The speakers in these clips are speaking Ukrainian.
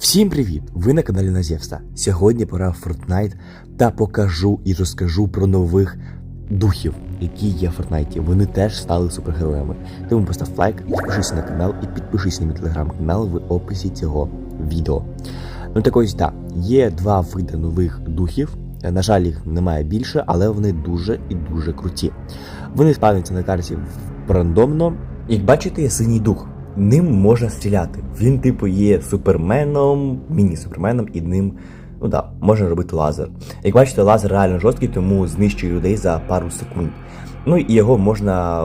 Всім привіт! Ви на каналі Назєвста. Сьогодні пора в Fortnite та покажу і розкажу про нових духів, які є в Fortnite. Вони теж стали супергероями. Тому постав лайк, підпишись на канал і підпишись на мій телеграм-канал в описі цього відео. Ну так ось так, є два види нових духів. На жаль, їх немає більше, але вони дуже і дуже круті. Вони спавняться на карті рандомно. Як бачите, є синій дух. Ним можна стріляти. Він, типу, є суперменом, міні-суперменом, і ним, ну да, можна робити лазер. Як бачите, лазер реально жорсткий, тому знищує людей за пару секунд. Ну і його можна,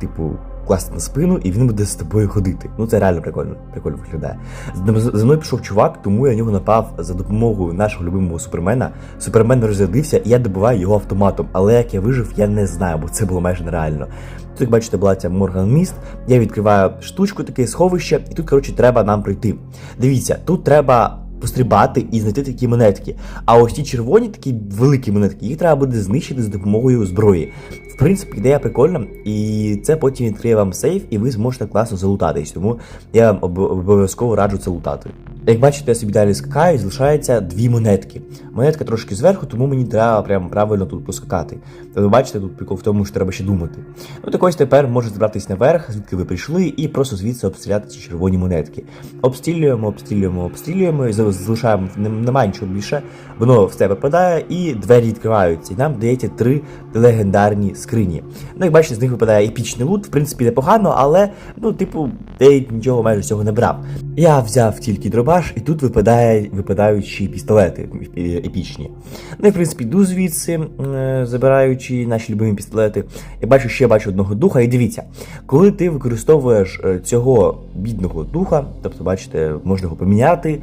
типу, класти на спину, і він буде з тобою ходити. Ну це реально прикольно, прикольно виглядає. За- мною пішов чувак, тому я на нього напав за допомогою нашого любимого супермена. Супермен розрядився, і я добиваю його автоматом. Але як я вижив, я не знаю, бо це було майже нереально. Тут, як бачите, була ця Морган Міст. Я відкриваю штучку, таке сховище, і тут, коротше, треба нам пройти. Дивіться, тут треба пострибати і знайти такі монетки. А ось ті червоні, такі великі монетки, їх треба буде знищити за допомогою зброї. В принципі, ідея прикольна, і це потім відкриє вам сейф, і ви зможете класно залутатись. Тому я вам обов'язково раджу це лутати. Як бачите, я собі далі скакаю, і залишається дві монетки. Монетка трошки зверху, тому мені треба прямо правильно тут поскакати. Та ви бачите, тут прикол в тому, що треба ще думати. Ну так ось тепер можете збиратись наверх, звідки ви прийшли, і просто звідси обстріляти ці червоні монетки. Обстрілюємо, обстрілюємо, обстрілюємо, і залишаємо немає нічого більше. Воно все випадає, і двері відкриваються. І нам дається три легендарні скрині. Ну, як бачите, з них випадає епічний лут, в принципі, непогано, але, ну, типу, я нічого майже цього не брав. Я взяв тільки дробаш, і тут випадає, випадаючі пістолети епічні. Ну і в принципі йду звідси, е, забираючи наші любимі пістолети. Я бачу ще бачу одного духа. І дивіться, коли ти використовуєш е, цього бідного духа, тобто, бачите, можна його поміняти.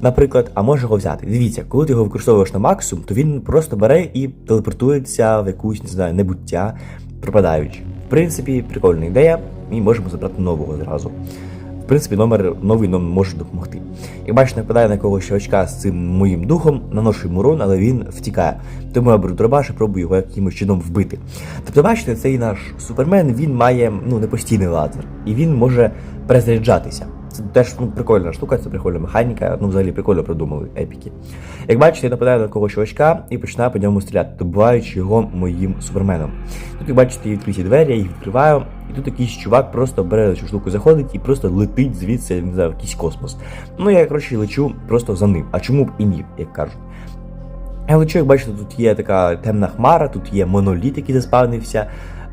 Наприклад, а може його взяти. Дивіться, коли ти його використовуєш на максимум, то він просто бере і телепортується в якусь, не знаю, небуття, пропадаючи. В принципі, прикольна ідея, і можемо забрати нового зразу. Принципі, номер новий нам може допомогти. Як бачите, нападаю на когось очка з цим моїм духом, наношу йому урон, але він втікає. Тому я беру дробаш і пробую його якимось чином вбити. Тобто, бачите, цей наш супермен він має ну, не постійний лазер, і він може перезаряджатися. Це теж ну, прикольна штука, це прикольна механіка, ну взагалі прикольно придумали епіки. Як бачите, я нападаю на когось чувачка і починаю по ньому стріляти, добиваючи його моїм суперменом. Тут, як бачите, є відкриті двері, я їх відкриваю, і тут якийсь чувак просто бере цю штуку, заходить і просто летить звідси, не знаю, в якийсь космос. Ну я коротше лечу просто за ним. А чому б і ні, як кажуть. Я лечу, як бачите, тут є така темна хмара, тут є моноліт, який заспавнився.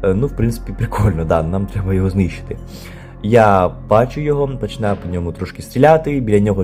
Е, Ну, в принципі, прикольно, да, нам треба його знищити. Я бачу його, починаю по ньому трошки стріляти, біля нього